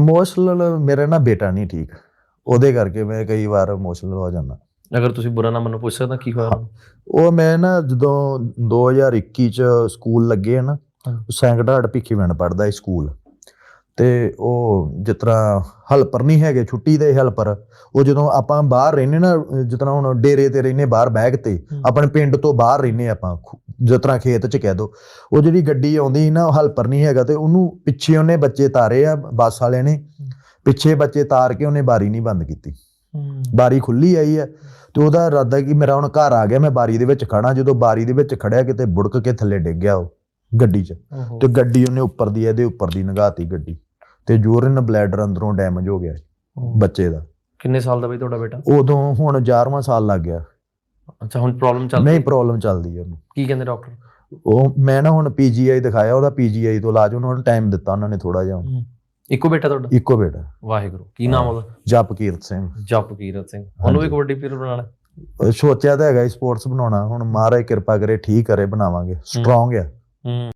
Emotional ਮੇਰਾ ਨਾ ਬੇਟਾ ਨਹੀਂ ਠੀਕ ਉਹਦੇ ਕਰਕੇ ਮੈਂ ਕਈ ਵਾਰ ਇਮੋਸ਼ਨਲ ਹੋ ਜਾਂਦਾ ਅਗਰ ਤੁਸੀਂ ਬੁਰਾ ਨਾ ਮੰਨੋ ਪੁੱਛ ਸਕਦਾ ਕੀ ਹੋਇਆ? ਉਹ ਮੈਂ ਨਾ ਜਦੋਂ 2021 ਚ ਸਕੂਲ ਲੱਗੇ ਆ ਨਾ ਹਾਂ। ਸੈਂਕੜਾੜ ਭਿੱਖੀਵਿੰਡ ਪੜਦਾ ਸੀ ਸਕੂਲ ਤੇ ਉਹ ਜਿਸ ਤਰ੍ਹਾਂ ਹੈਲਪਰ ਨਹੀਂ ਹੈਗੇ ਛੁੱਟੀ ਦੇ ਹੈਲਪਰ ਉਹ ਜਦੋਂ ਆਪਾਂ ਬਾਹਰ ਰਹਿੰਦੇ ਨਾ ਜਿਸ ਤਰ੍ਹਾਂ ਹੁਣ ਡੇਰੇ ਤੇ ਰਹਿੰਦੇ ਬਾਹਰ ਬੈਗ ਤੇ। ਆਪਣੇ ਪਿੰਡ ਤੋਂ ਬਾਹਰ ਰਹਿੰਦੇ ਆਪਾਂ ਜਿਸ ਤਰ੍ਹਾਂ ਖੇਤ ਚ ਕਹਿ ਦੋ ਉਹ ਜਿਹੜੀ ਗੱਡੀ ਆਉਂਦੀ ਸੀ ਨਾ ਉਹ ਹੈਲਪਰ ਨਹੀਂ ਹੈਗਾ ਤੇ ਉਹਨੂੰ ਪਿੱਛੇ ਉਹਨੇ ਬੱਚੇ ਤਾਰੇ ਆ ਬੱਸ ਵਾਲਿਆਂ ਨੇ। ਪਿੱਛੇ ਬੱਚੇ ਤਾਰ ਕੇ ਉਹਨੇ ਬਾਰੀ ਨਹੀਂ ਬੰਦ ਕੀਤੀ। ਬਾਰੀ ਖੁੱਲੀ ਆਈ ਹੈ ਤੇ ਉਹਦਾ ਇਰਾਦਾ ਕਿ ਮੇਰਾ ਹੁਣ ਘਰ ਆ ਗਿਆ ਮੈਂ ਬਾਰੀ ਦੇ ਵਿੱਚ ਖੜਾ ਜਦੋਂ ਬਾਰੀ ਦੇ ਵਿੱਚ ਖੜਿਆ ਕਿਤੇ ਬੁੜਕ ਕੇ ਥੱਲੇ ਡਿੱਗ ਗਿਆ ਉਹ ਗੱਡੀ 'ਚ। ਤੇ ਗੱਡੀ ਉਹਨੇ ਉੱਪਰ ਦੀ ਇਹਦੇ ਉੱਪਰ ਦੀ ਨਗਾਤੀ ਗੱਡੀ। ਤੇ ਯੂਰਿਨ ਬਲੈਡਰ ਅੰਦਰੋਂ ਡੈਮੇਜ ਹੋ ਗਿਆ। ਬੱਚੇ ਦਾ। ਕਿੰਨੇ ਸਾਲ ਦਾ ਬਈ ਤੁਹਾਡਾ ਬੇਟਾ? ਉਦੋਂ ਹੁਣ 11ਵਾਂ ਸਾਲ ਲੱਗ ਗਿਆ। ਅੱਛਾ ਹੁਣ ਪ੍ਰੋਬਲਮ ਚੱਲ ਨਹੀਂ ਪ੍ਰੋਬਲਮ ਚੱਲਦੀ ਹੈ ਉਹਨੂੰ। ਕੀ ਕਹਿੰਦੇ ਡਾਕਟਰ ਉਹ ਮੈਂ ਨਾ ਹੁਣ ਪੀਜੀਆਈ ਦਿਖਾਇਆ ਉਹਦਾ ਪੀਜੀਆਈ ਤੋਂ ਇਲਾਜ ਉਹਨਾਂ ਨੂੰ ਟਾਈਮ ਦਿੱਤਾ ਉਹਨਾਂ ਨੇ ਥੋੜਾ ਜਿਹਾ। ਇੱਕੋ ਬੇਟਾ ਤੁਹਾਡਾ? ਇੱਕੋ ਬੇਟਾ। ਵਾਹਿਗੁਰੂ ਕੀ ਨਾਮ ਉਹਦਾ? ਜਪਕੀਰਤ ਸਿੰਘ। ਜਪਕੀਰਤ ਸਿੰਘ। ਉਹਨੂੰ ਵੀ। ਕਬੱਡੀ ਪਲੇਅਰ ਬਣਾਉਣਾ? ਉਹ ਸੋਚਿਆ ਤਾਂ ਹੈਗਾ ਸਪੋਰਟਸ ਬਣਾਉਣਾ। ਹੁਣ ਮਹਾਰਾਜ ਕਿਰਪਾ ਕਰੇ ਠੀਕ ਕਰੇ ਬਣਾਵਾਂਗੇ। ਸਟਰੋਂਗ ਆ। ਹੂੰ।